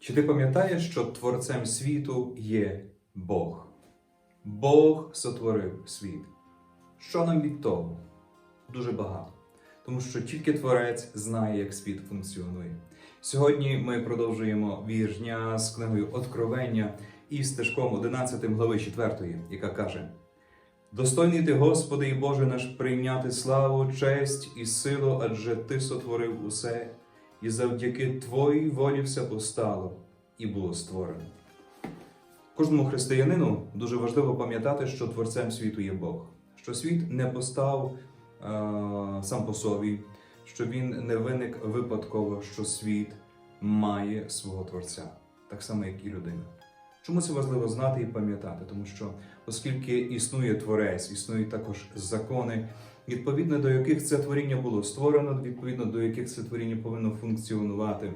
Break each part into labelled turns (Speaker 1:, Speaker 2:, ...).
Speaker 1: Чи ти пам'ятаєш, що творцем світу є Бог? Бог сотворив світ. Що нам від того? Дуже багато. Тому що тільки Творець знає, як світ функціонує. Сьогодні ми продовжуємо вірш з книгою Откровення і стежком 11 глави 4, яка каже: Достойний ти, Господи і Боже наш, прийняти славу, честь і силу, адже Ти сотворив усе, і завдяки Твоїй волі все постало і було створено. Кожному християнину дуже важливо пам'ятати, що творцем світу є Бог, що світ не постав е, сам по собі, що він не виник випадково, що світ має свого творця, так само, як і людина. Чому це важливо знати і пам'ятати? Тому що, оскільки існує творець, існують також закони, відповідно до яких це творіння було створено, відповідно до яких це творіння повинно функціонувати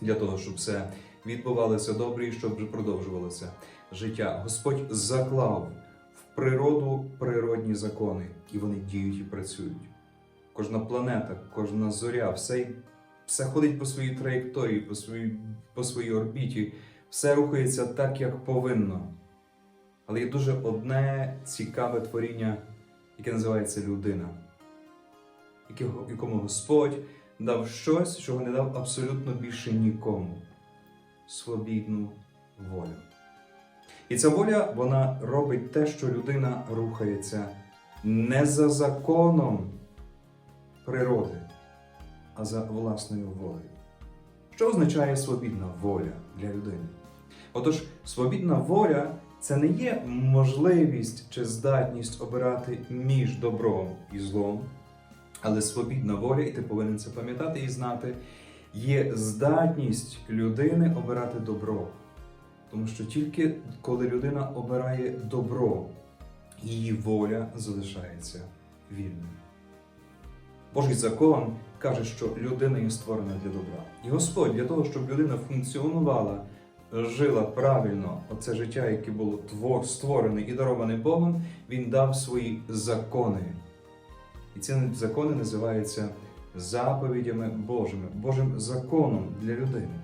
Speaker 1: для того, щоб все відбувалося добре і щоб продовжувалося життя. Господь заклав в природу природні закони, і вони діють і працюють. Кожна планета, кожна зоря, все, все ходить по своїй траєкторії, по своїй, по своїй орбіті, все рухається так, як повинно. Але є дуже одне цікаве творіння, яке називається людина, якому Господь дав щось, чого не дав абсолютно більше нікому свобідну волю. І ця воля вона робить те, що людина рухається не за законом природи, а за власною волею. Що означає свобідна воля для людини? Отож, свобідна воля це не є можливість чи здатність обирати між добром і злом, але свобідна воля, і ти повинен це пам'ятати і знати, є здатність людини обирати добро. Тому що тільки коли людина обирає добро, її воля залишається вільною. Божий закон каже, що людина є створена для добра. І Господь для того, щоб людина функціонувала, жила правильно оце життя, яке було твор, створене і дароване Богом, Він дав свої закони. І ці закони називаються заповідями Божими, Божим законом для людини.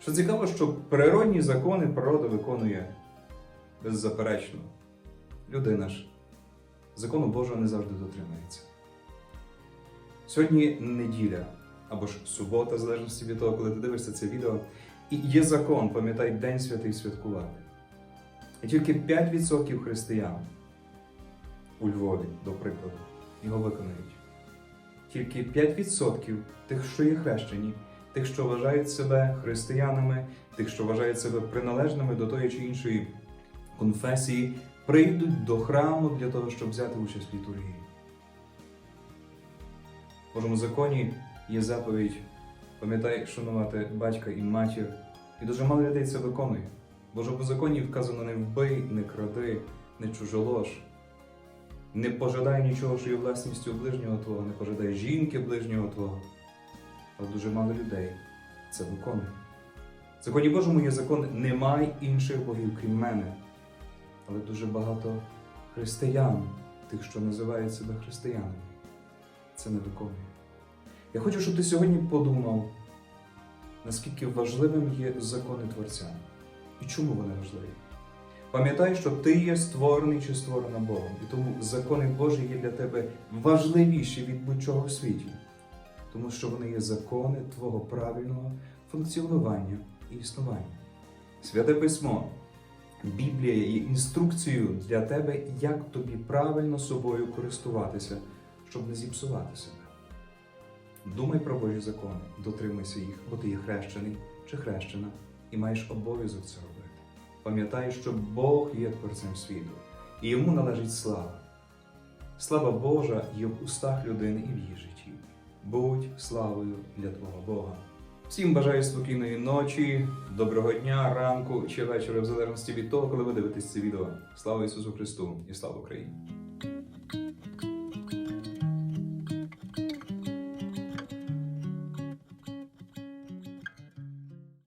Speaker 1: Що цікаво, що природні закони природа виконує беззаперечно. Людина ж закону Божого не завжди дотримується. Сьогодні неділя або ж субота, в залежності від того, коли ти дивишся це відео, і є закон, пам'ятай, День святий святкувати. І тільки 5% християн у Львові, до прикладу, його виконують. Тільки 5% тих, що є хрещені, тих, що вважають себе християнами, тих, що вважають себе приналежними до тої чи іншої конфесії, прийдуть до храму для того, щоб взяти участь в літургії. В Божому законі є заповідь, пам'ятай, шанувати батька і матір. І дуже мало людей це виконує. В Божому законі вказано не вбий, не кради, не чужолож. Не пожадай нічого, що є власністю ближнього твого, не пожадай жінки ближнього твого. Але дуже мало людей це виконує. В законі Божому є закон немає інших богів, крім мене. Але дуже багато християн, тих, що називають себе християнами, це не виконує. Я хочу, щоб ти сьогодні подумав, наскільки важливим є закони Творця і чому вони важливі. Пам'ятай, що ти є створений чи створена Богом, і тому закони Божі є для тебе важливіші від будь-чого в світі, тому що вони є закони твого правильного функціонування і існування. Святе письмо, Біблія є інструкцією для тебе, як тобі правильно собою користуватися, щоб не зіпсувати себе. Думай про Божі закони, дотримуйся їх, бо ти є хрещений чи хрещена, і маєш обов'язок це робити. Пам'ятай, що Бог є творцем світу, і йому належить слава. Слава Божа є в устах людини і в її житті. Будь славою для Твого Бога. Всім бажаю спокійної ночі, доброго дня, ранку чи вечора, в залежності від того, коли ви дивитесь це відео. Слава Ісусу Христу і слава Україні!